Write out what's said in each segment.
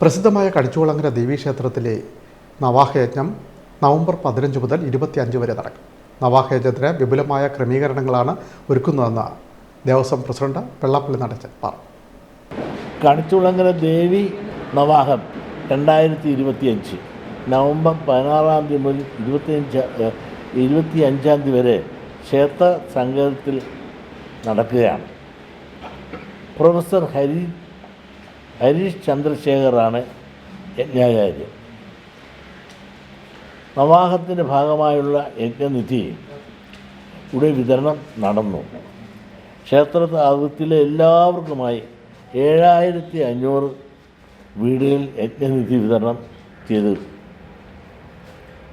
പ്രസിദ്ധമായ കടിച്ചുകുളങ്ങര ദേവീക്ഷേത്രത്തിലെ നവാഹയജ്ഞം നവംബർ പതിനഞ്ച് മുതൽ ഇരുപത്തിയഞ്ച് വരെ നടക്കും. നവാഹയജ്ഞത്തിന് വിപുലമായ ക്രമീകരണങ്ങളാണ് ഒരുക്കുന്നതെന്ന് ദേവസ്വം പ്രസിഡന്റ് വെള്ളാപ്പള്ളി നടച്ചൻ പറഞ്ഞു. കണിച്ചുളങ്ങര ദേവി നവാഹം രണ്ടായിരത്തി ഇരുപത്തിയഞ്ച് നവംബർ പതിനാറാം തീയതി മുതൽ ഇരുപത്തിയഞ്ച് ഇരുപത്തി അഞ്ചാം തീയതി വരെ ക്ഷേത്ര സംഗമത്തിൽ നടക്കുകയാണ്. പ്രൊഫസർ ഹരി ഹരീഷ് ചന്ദ്രശേഖറാണ് യജ്ഞാചാര്യൻ നവാഹത്തിന്റെ ഭാഗമായുള്ള യജ്ഞനിധി ഇവിടെ വിതരണം നടന്നു. ക്ഷേത്ര അതിർത്തിയിലെ എല്ലാവർക്കുമായി ഏഴായിരത്തി അഞ്ഞൂറ് വീടുകളിൽ യജ്ഞനിധി വിതരണം ചെയ്ത്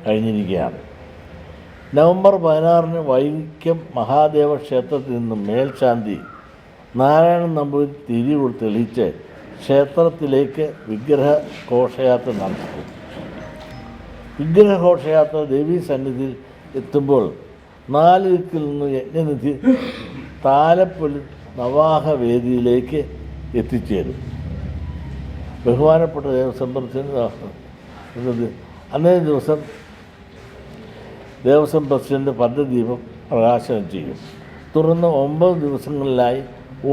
കഴിഞ്ഞിരിക്കുകയാണ്. നവംബർ പതിനാറിന് വൈക്കം മഹാദേവ ക്ഷേത്രത്തിൽ നിന്നും മേൽശാന്തി നാരായണൻ നമ്പൂരി തിരി തെളിയിച്ച് ക്ഷേത്രത്തിലേക്ക് വിഗ്രഹ ഘോഷയാത്ര വിഗ്രഹ വിഗ്രഹഘോഷയാത്ര ദേവീ സന്നിധിയിൽ എത്തുമ്പോൾ നാല് ദിക്കിൽ നിന്ന് യജ്ഞനിധി താലപ്പൊലി നവാഹ വേദിയിലേക്ക് എത്തിച്ചേരും. ബഹുമാനപ്പെട്ട ദേവസ്വം പ്രസിഡന്റ് അന്നേ ദിവസം ദേവസ്വം പ്രസിഡന്റ് പദ്ധദീപം പ്രകാശനം ചെയ്യും. തുടർന്ന് ഒമ്പത് ദിവസങ്ങളിലായി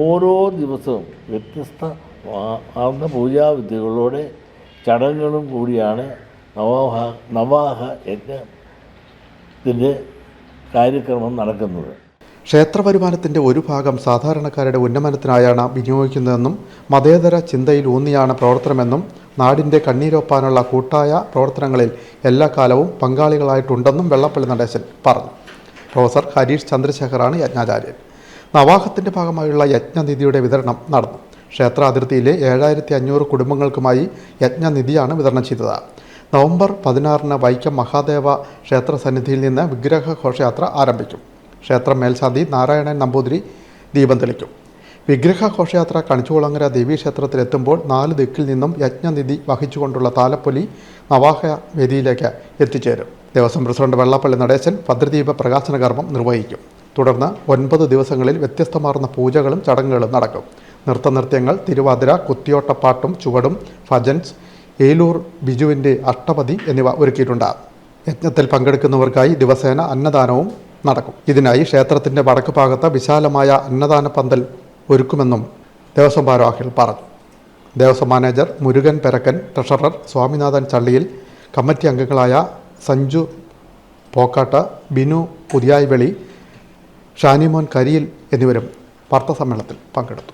ഓരോ ദിവസവും വ്യത്യസ്ത ആർന്ന പൂജാവിദ്യകളോടെ ചടങ്ങുകളും കൂടിയാണ് നവാഹ നവാഹ യജ്ഞത്തിന്റെ കാര്യക്രമം നടക്കുന്നത്. ക്ഷേത്ര വരുമാനത്തിന്റെ ഒരു ഭാഗം സാധാരണക്കാരുടെ ഉന്നമനത്തിനായാണ് വിനിയോഗിക്കുന്നതെന്നും മതേതര ചിന്തയിൽ ഊന്നിയാണ് പ്രവർത്തനമെന്നും നാടിന്റെ കണ്ണീരൊപ്പാനുള്ള കൂട്ടായ പ്രവർത്തനങ്ങളിൽ എല്ലാ കാലവും പങ്കാളികളായിട്ടുണ്ടെന്നും വെള്ളപ്പള്ളി നടേശൻ പറഞ്ഞു. പ്രൊഫസർ ഹരീഷ് ചന്ദ്രശേഖറാണ് യജ്ഞാചാര്യൻ. നവാഹത്തിന്റെ ഭാഗമായുള്ള യജ്ഞനിധിയുടെ വിതരണം നടന്നു. ക്ഷേത്ര അതിർത്തിയിലെ ഏഴായിരത്തി അഞ്ഞൂറ് കുടുംബങ്ങൾക്കുമായി യജ്ഞനിധിയാണ് വിതരണം ചെയ്തത്. നവംബർ പതിനാറിന് വൈക്കം മഹാദേവ ക്ഷേത്ര സന്നിധിയിൽ നിന്ന് വിഗ്രഹ ഘോഷയാത്ര ആരംഭിക്കും. ക്ഷേത്രം മേൽശാന്തി നാരായണൻ നമ്പൂതിരി ദീപം തെളിക്കും. വിഗ്രഹ ഘോഷയാത്ര കണിച്ചുകുളങ്ങര ദേവീക്ഷേത്രത്തിലെത്തുമ്പോൾ നാല് ദിക്കിൽ നിന്നും യജ്ഞനിധി വഹിച്ചുകൊണ്ടുള്ള താലപ്പൊലി നവാഹ വേദിയിലേക്ക് എത്തിച്ചേരും. ദേവസ്വം പ്രസിഡന്റ് വെള്ളപ്പള്ളി നടേശൻ ഭദ്രദീപ പ്രകാശന കർമ്മം നിർവഹിക്കും. തുടർന്ന് ഒൻപത് ദിവസങ്ങളിൽ വ്യത്യസ്തമാർന്ന പൂജകളും ചടങ്ങുകളും നടക്കും. നൃത്തനൃത്യങ്ങൾ തിരുവാതിര കുത്തിയോട്ടപ്പാട്ടും ചുവടും ഭജൻസ് ഏലൂർ ബിജുവിന്റെ അഷ്ടപതി എന്നിവ ഒരുക്കിയിട്ടുണ്ട്. യജ്ഞത്തിൽ പങ്കെടുക്കുന്നവർക്കായി ദിവസേന അന്നദാനവും നടക്കും. ഇതിനായി ക്ഷേത്രത്തിന്റെ വടക്ക് ഭാഗത്ത് വിശാലമായ അന്നദാന പന്തൽ ഒരുക്കുമെന്നും ദേവസ്വം ഭാരവാഹികൾ പറഞ്ഞു. Devaswom manager Murugan Perakkan treasurer Swaminathan ചള്ളിയിൽ committee അംഗങ്ങളായ സഞ്ജു പോക്കാട്ട് ബിനു പുതിയായ്വെളി ഷാനിമോൻ കരിയിൽ എന്നിവരും വാർത്താസമ്മേളനത്തിൽ പങ്കെടുത്തു.